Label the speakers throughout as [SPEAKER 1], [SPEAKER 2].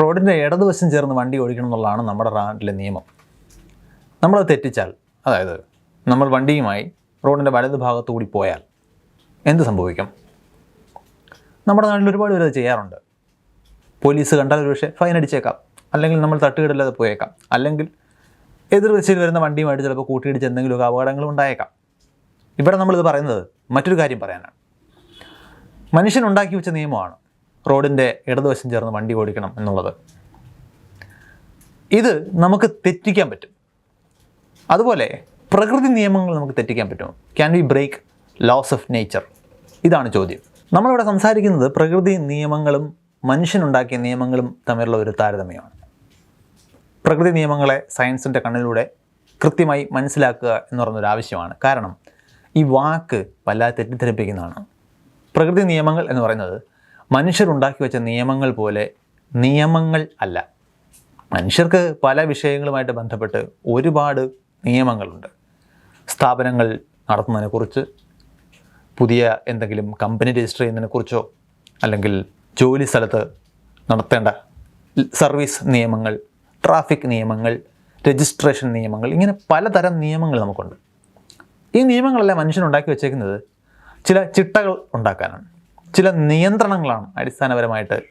[SPEAKER 1] റോഡിന്റെ ഇടതുവശം ചേർന്ന് വണ്ടി ഓടിക്കണം എന്നുള്ളതാണ് നമ്മുടെ നാട്ടിലെ നിയമം. നമ്മളത് തെറ്റിച്ചാൽ അതായത് നമ്മൾ വണ്ടിയുമായി റോഡിന്റെ വലത് ഭാഗത്തു കൂടി പോയാൽ എന്ത് സംഭവിക്കും? നമ്മുടെ നാട്ടിൽ ഒരുപാട് പേര് അത് ചെയ്യാറുണ്ട്. പോലീസ് കണ്ടാൽ ഒരു പക്ഷേ ഫൈൻ അടിച്ചേക്കാം അല്ലെങ്കിൽ നമ്മൾ തട്ടുകിടല്ലാതെ പോയേക്കാം അല്ലെങ്കിൽ എതിർവശയിൽ വരുന്ന വണ്ടിയുമായിട്ട് ചിലപ്പോൾ കൂട്ടിയിടിച്ച് എന്തെങ്കിലുമൊക്കെ അപകടങ്ങൾ ഉണ്ടായേക്കാം. ഇവിടെ നമ്മളിത് പറയുന്നത് മറ്റൊരു കാര്യം പറയാനാണ്. മനുഷ്യൻ ഉണ്ടാക്കി വെച്ച നിയമമാണ്. റോഡിന്റെ ഇടതുവശം ചേർന്ന് വണ്ടി ഓടിക്കണം എന്നുള്ളത്. ഇത് നമുക്ക് തെറ്റിക്കാൻ പറ്റും. അതുപോലെ പ്രകൃതി നിയമങ്ങൾ നമുക്ക് തെറ്റിക്കാൻ പറ്റുമോ can we break laws of nature ഇതാണ് ചോദ്യം. നമ്മളിവിടെ സംസാരിക്കുന്നത് പ്രകൃതി നിയമങ്ങളും മനുഷ്യനുണ്ടാക്കിയ നിയമങ്ങളും തമ്മിലുള്ള ഒരു താരതമ്യമാണ്. പ്രകൃതി നിയമങ്ങളെ സയൻസിന്റെ കണ്ണിലൂടെ കൃത്യമായി മനസ്സിലാക്കുക എന്ന് പറയുന്നൊരു ആവശ്യമാണ്. കാരണം ഈ വാക്ക് വല്ലാതെ തെറ്റിദ്ധരിപ്പിക്കുന്നതാണ്. പ്രകൃതി നിയമങ്ങൾ എന്ന് പറയുന്നത് മനുഷ്യരുണ്ടാക്കി വെച്ച നിയമങ്ങൾ പോലെ നിയമങ്ങൾ അല്ല. മനുഷ്യർക്ക് പല വിഷയങ്ങളുമായിട്ട് ബന്ധപ്പെട്ട് ഒരുപാട് നിയമങ്ങളുണ്ട്. സ്ഥാപനങ്ങൾ നടത്തുന്നതിനെക്കുറിച്ച് പുതിയ എന്തെങ്കിലും കമ്പനി രജിസ്റ്റർ ചെയ്യുന്നതിനെക്കുറിച്ചോ അല്ലെങ്കിൽ ജോലി സ്ഥലത്ത് നടത്തേണ്ട സർവീസ് നിയമങ്ങൾ ട്രാഫിക് നിയമങ്ങൾ രജിസ്ട്രേഷൻ നിയമങ്ങൾ ഇങ്ങനെ പലതരം നിയമങ്ങൾ നമുക്കുണ്ട്. ഈ നിയമങ്ങളെല്ലാം മനുഷ്യനുണ്ടാക്കി വെച്ചേക്കുന്നത് ചില ചിട്ടകൾ ഉണ്ടാക്കാനാണ്. ചില നിയന്ത്രണങ്ങളാണ് അടിസ്ഥാനപരമായിട്ട്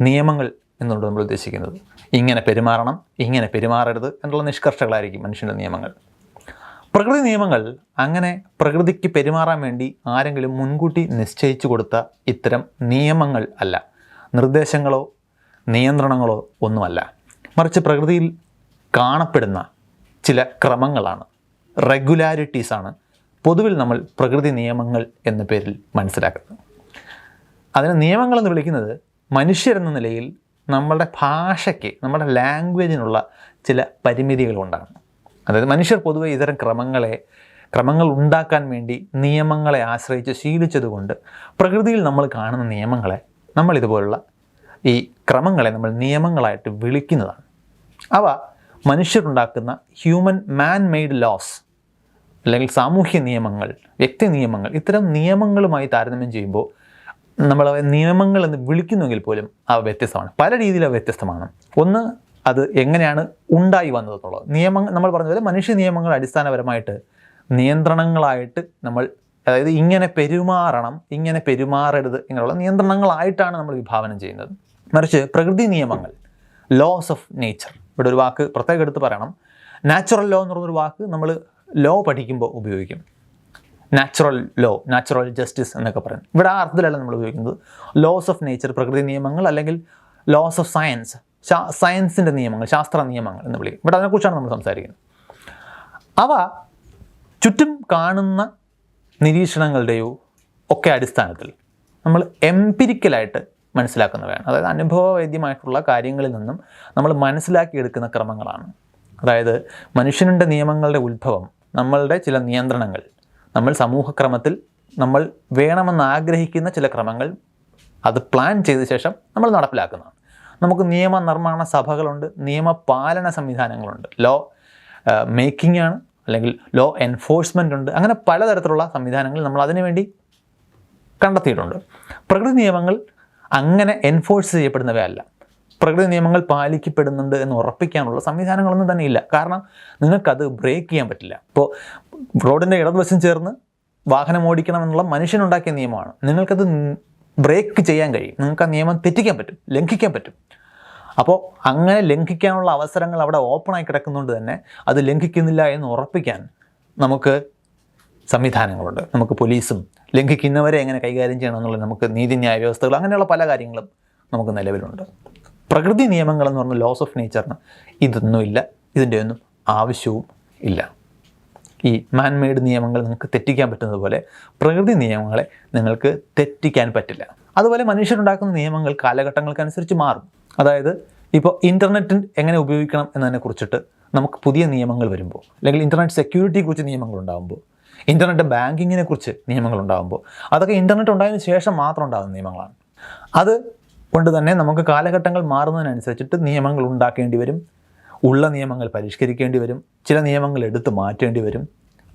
[SPEAKER 1] നിയമങ്ങൾ എന്നുകൊണ്ട് നമ്മൾ ഉദ്ദേശിക്കുന്നത്. ഇങ്ങനെ പെരുമാറണം ഇങ്ങനെ പെരുമാറരുത് എന്നുള്ള നിഷ്കർഷകളായിരിക്കും മനുഷ്യന്റെ നിയമങ്ങൾ. പ്രകൃതി നിയമങ്ങൾ അങ്ങനെ പ്രകൃതിക്ക് പെരുമാറാൻ വേണ്ടി ആരെങ്കിലും മുൻകൂട്ടി നിശ്ചയിച്ചു കൊടുത്ത ഇത്തരം നിയമങ്ങൾ അല്ല. നിർദ്ദേശങ്ങളോ നിയന്ത്രണങ്ങളോ ഒന്നുമല്ല. മറിച്ച് പ്രകൃതിയിൽ കാണപ്പെടുന്ന ചില ക്രമങ്ങളാണ്. റെഗുലാരിറ്റീസാണ് പൊതുവിൽ നമ്മൾ പ്രകൃതി നിയമങ്ങൾ എന്ന പേരിൽ മനസ്സിലാക്കുന്നത്. അതിന് നിയമങ്ങളെന്ന് വിളിക്കുന്നത് മനുഷ്യരെന്ന നിലയിൽ നമ്മളുടെ ഭാഷയ്ക്ക് നമ്മുടെ ലാംഗ്വേജിനുള്ള ചില പരിമിതികളുണ്ടാണ് അതായത് മനുഷ്യർ പൊതുവെ ഇത്തരം ക്രമങ്ങളെ ക്രമങ്ങൾ ഉണ്ടാക്കാൻ വേണ്ടി നിയമങ്ങളെ ആശ്രയിച്ച് ശീലിച്ചതുകൊണ്ട് പ്രകൃതിയിൽ നമ്മൾ കാണുന്ന നിയമങ്ങളെ നമ്മളിതുപോലുള്ള ഈ ക്രമങ്ങളെ നമ്മൾ നിയമങ്ങളായിട്ട് വിളിക്കുന്നതാണ്. അവ മനുഷ്യരുണ്ടാക്കുന്ന ഹ്യൂമൻ മാൻ മെയ്ഡ് ലോസ് അല്ലെങ്കിൽ സാമൂഹ്യ നിയമങ്ങൾ വ്യക്തി നിയമങ്ങൾ ഇത്തരം നിയമങ്ങളുമായി താരതമ്യം ചെയ്യുമ്പോൾ നമ്മൾ അവ നിയമങ്ങൾ എന്ന് വിളിക്കുന്നുവെങ്കിൽ പോലും അവ വ്യത്യസ്തമാണ്. പല രീതിയിൽ അവ വ്യത്യസ്തമാണ്. ഒന്ന് അത് എങ്ങനെയാണ് ഉണ്ടായി വന്നതെന്നുള്ളത് നിയമങ്ങൾ നമ്മൾ പറഞ്ഞ പോലെ മനുഷ്യ നിയമങ്ങൾ അടിസ്ഥാനപരമായിട്ട് നിയന്ത്രണങ്ങളായിട്ട് നമ്മൾ അതായത് ഇങ്ങനെ പെരുമാറണം ഇങ്ങനെ പെരുമാറരുത് ഇങ്ങനെയുള്ള നിയന്ത്രണങ്ങളായിട്ടാണ് നമ്മൾ വിഭാവനം ചെയ്യുന്നത്. മറിച്ച് പ്രകൃതി നിയമങ്ങൾ ലോസ് ഓഫ് നേച്ചർ ഇവിടെ ഒരു വാക്ക് പ്രത്യേകം എടുത്ത് പറയണം. നാച്ചുറൽ ലോ എന്ന് പറഞ്ഞൊരു വാക്ക് നമ്മൾ ലോ പഠിക്കുമ്പോൾ ഉപയോഗിക്കും. നാച്ചുറൽ ലോ നാച്ചുറൽ ജസ്റ്റിസ് എന്നൊക്കെ പറയും ഇവിടെ ആ അർത്ഥത്തിലല്ല നമ്മൾ ഉപയോഗിക്കുന്നത്. ലോസ് ഓഫ് നേച്ചർ പ്രകൃതി നിയമങ്ങൾ അല്ലെങ്കിൽ ലോസ് ഓഫ് സയൻസ് സയൻസിന്റെ നിയമങ്ങൾ ശാസ്ത്ര നിയമങ്ങൾ എന്ന് വിളിക്കും. ഇവിടെ അതിനെക്കുറിച്ചാണ് നമ്മൾ സംസാരിക്കുന്നത്. അവ ചുറ്റും കാണുന്ന നിരീക്ഷണങ്ങളുടെയോ ഒക്കെ അടിസ്ഥാനത്തിൽ നമ്മൾ എംപിരിക്കലായിട്ട് മനസ്സിലാക്കുന്നവയാണ്. അതായത് അനുഭവവേദ്യമായിട്ടുള്ള കാര്യങ്ങളിൽ നിന്നും നമ്മൾ മനസ്സിലാക്കിയെടുക്കുന്ന ക്രമങ്ങളാണ്. അതായത് മനുഷ്യനുടെ നിയമങ്ങളുടെ ഉത്ഭവം നമ്മളുടെ ചില നിയന്ത്രണങ്ങൾ നമ്മൾ സമൂഹക്രമത്തിൽ നമ്മൾ വേണമെന്ന് ആഗ്രഹിക്കുന്ന ചില ക്രമങ്ങൾ അത് പ്ലാൻ ചെയ്ത ശേഷം നമ്മൾ നടപ്പിലാക്കുന്നതാണ്. നമുക്ക് നിയമനിർമ്മാണ സഭകളുണ്ട് നിയമപാലന സംവിധാനങ്ങളുണ്ട്. ലോ മേക്കിംഗ് ആണ് അല്ലെങ്കിൽ ലോ എൻഫോഴ്സ്മെന്റ് ഉണ്ട്. അങ്ങനെ പലതരത്തിലുള്ള സംവിധാനങ്ങൾ നമ്മൾ അതിനുവേണ്ടി കണ്ടെത്തിയിട്ടുണ്ട്. പ്രകൃതി നിയമങ്ങൾ അങ്ങനെ എൻഫോഴ്സ് ചെയ്യപ്പെടുന്നവയല്ല. പ്രകൃതി നിയമങ്ങൾ പാലിക്കപ്പെടുന്നുണ്ട് എന്ന് ഉറപ്പിക്കാനുള്ള സംവിധാനങ്ങളൊന്നും തന്നെ ഇല്ല കാരണം നിങ്ങൾക്കത് ബ്രേക്ക് ചെയ്യാൻ പറ്റില്ല. ഇപ്പോൾ റോഡിന്റെ ഇടതുവശം ചേർന്ന് വാഹനം ഓടിക്കണം എന്നുള്ള മനുഷ്യനുണ്ടാക്കിയ നിയമമാണ്. നിങ്ങൾക്കത് ബ്രേക്ക് ചെയ്യാൻ കഴിയും. നിങ്ങൾക്ക് ആ നിയമം തെറ്റിക്കാൻ പറ്റും ലംഘിക്കാൻ പറ്റും. അപ്പോൾ അങ്ങനെ ലംഘിക്കാനുള്ള അവസരങ്ങൾ അവിടെ ഓപ്പണായി കിടക്കുന്നതുകൊണ്ട് തന്നെ അത് ലംഘിക്കുന്നില്ല എന്ന് ഉറപ്പിക്കാൻ നമുക്ക് സംവിധാനങ്ങളുണ്ട്. നമുക്ക് പോലീസും ലംഘിക്കുന്നവരെ എങ്ങനെ കൈകാര്യം ചെയ്യണം എന്നുള്ളത് നമുക്ക് നീതിന്യായ വ്യവസ്ഥകൾ അങ്ങനെയുള്ള പല കാര്യങ്ങളും നമുക്ക് നിലവിലുണ്ട്. പ്രകൃതി നിയമങ്ങൾ എന്ന് പറഞ്ഞ ലോസ് ഓഫ് നേച്ചറിന് ഇതൊന്നുമില്ല. ഇതിന്റെ ഒന്നും ആവശ്യവും ഇല്ല. ഈ മാൻമെയ്ഡ് നിയമങ്ങൾ നിങ്ങൾക്ക് തെറ്റിക്കാൻ പറ്റുന്നതുപോലെ പ്രകൃതി നിയമങ്ങളെ നിങ്ങൾക്ക് തെറ്റിക്കാൻ പറ്റില്ല. അതുപോലെ മനുഷ്യരുണ്ടാക്കുന്ന നിയമങ്ങൾ കാലഘട്ടങ്ങൾക്കനുസരിച്ച് മാറും. അതായത് ഇപ്പോൾ ഇന്റർനെറ്റ് എങ്ങനെ ഉപയോഗിക്കണം എന്നതിനെ കുറിച്ചിട്ട് നമുക്ക് പുതിയ നിയമങ്ങൾ വരുമ്പോൾ അല്ലെങ്കിൽ ഇന്റർനെറ്റ് സെക്യൂരിറ്റിയെക്കുറിച്ച് നിയമങ്ങൾ ഉണ്ടാകുമ്പോൾ ഇന്റർനെറ്റ് ബാങ്കിങ്ങിനെ കുറിച്ച് നിയമങ്ങൾ ഉണ്ടാകുമ്പോൾ അതൊക്കെ ഇന്റർനെറ്റ് ഉണ്ടായതിനു ശേഷം മാത്രം ഉണ്ടാകുന്ന നിയമങ്ങളാണ്. അത് കൊണ്ട് തന്നെ നമുക്ക് കാലഘട്ടങ്ങൾ മാറുന്നതിനനുസരിച്ചിട്ട് നിയമങ്ങൾ ഉണ്ടാക്കേണ്ടി വരും. ഉള്ള നിയമങ്ങൾ പരിഷ്കരിക്കേണ്ടി വരും. ചില നിയമങ്ങൾ എടുത്ത് മാറ്റേണ്ടി വരും.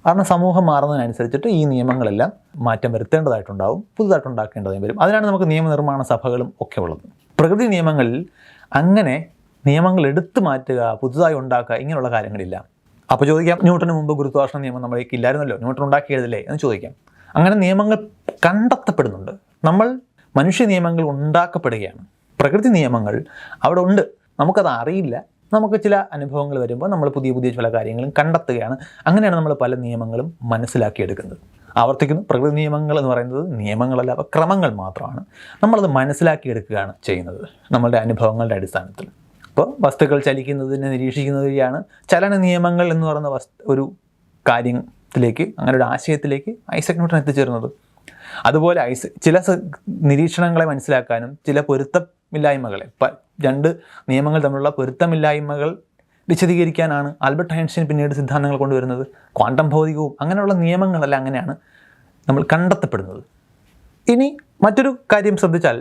[SPEAKER 1] കാരണം സമൂഹം മാറുന്നതിനനുസരിച്ചിട്ട് ഈ നിയമങ്ങളെല്ലാം മാറ്റം വരുത്തേണ്ടതായിട്ടുണ്ടാവും. പുതുതായിട്ട് ഉണ്ടാക്കേണ്ടതായും വരും. അതിനാണ് നമുക്ക് നിയമനിർമ്മാണ സഭകളും ഒക്കെ ഉള്ളത്. പ്രകൃതി നിയമങ്ങളിൽ അങ്ങനെ നിയമങ്ങൾ എടുത്ത് മാറ്റുക പുതുതായി ഉണ്ടാക്കുക ഇങ്ങനെയുള്ള കാര്യങ്ങളില്ല. അപ്പോൾ ചോദിക്കാം ന്യൂട്ടന് മുമ്പ് ഗുരുത്വാകർഷണ നിയമം നമ്മളേക്ക് ഇല്ലായിരുന്നല്ലോ ന്യൂട്ടൺ ഉണ്ടാക്കിയതല്ലേ? എന്ന് ചോദിക്കാം. അങ്ങനെ നിയമങ്ങൾ കണ്ടെത്തപ്പെടുന്നുണ്ട്. നമ്മൾ മനുഷ്യ നിയമങ്ങൾ ഉണ്ടാക്കപ്പെടുകയാണ്. പ്രകൃതി നിയമങ്ങൾ അവിടെ ഉണ്ട്. നമുക്കത് അറിയില്ല. നമുക്ക് ചില അനുഭവങ്ങൾ വരുമ്പോൾ നമ്മൾ പുതിയ പുതിയ ചില കാര്യങ്ങളും കണ്ടെത്തുകയാണ്. അങ്ങനെയാണ് നമ്മൾ പല നിയമങ്ങളും മനസ്സിലാക്കിയെടുക്കുന്നത്. ആവർത്തിക്കുന്നു പ്രകൃതി നിയമങ്ങൾ എന്ന് പറയുന്നത് നിയമങ്ങളല്ല അവ ക്രമങ്ങൾ മാത്രമാണ്. നമ്മളത് മനസ്സിലാക്കിയെടുക്കുകയാണ് ചെയ്യുന്നത് നമ്മളുടെ അനുഭവങ്ങളുടെ അടിസ്ഥാനത്തിൽ. അപ്പോൾ വസ്തുക്കൾ ചലിക്കുന്നതിനെ നിരീക്ഷിക്കുന്നത് വഴിയാണ് ചലന നിയമങ്ങൾ എന്ന് പറയുന്ന വസ്തു ഒരു കാര്യത്തിലേക്ക് അങ്ങനെ ഒരു ആശയത്തിലേക്ക് ഐസക് ന്യൂട്ടൺ എത്തിച്ചേരുന്നത് അതുപോലെ ഐസ് ചില നിരീക്ഷണങ്ങളെ മനസ്സിലാക്കാനും ചില പൊരുത്തമില്ലായ്മകളെ രണ്ട് നിയമങ്ങൾ തമ്മിലുള്ള പൊരുത്തമില്ലായ്മകൾ വിശദീകരിക്കാനാണ് ആൽബർട്ട് ഐൻസ്റ്റീൻ പിന്നീട് സിദ്ധാന്തങ്ങൾ കൊണ്ടുവരുന്നത്. ക്വാണ്ടം ഭൗതികവും അങ്ങനെയുള്ള നിയമങ്ങളെല്ലാം അങ്ങനെയാണ് നമ്മൾ കണ്ടെത്തപ്പെടുന്നത്. ഇനി മറ്റൊരു കാര്യം ശ്രദ്ധിച്ചാൽ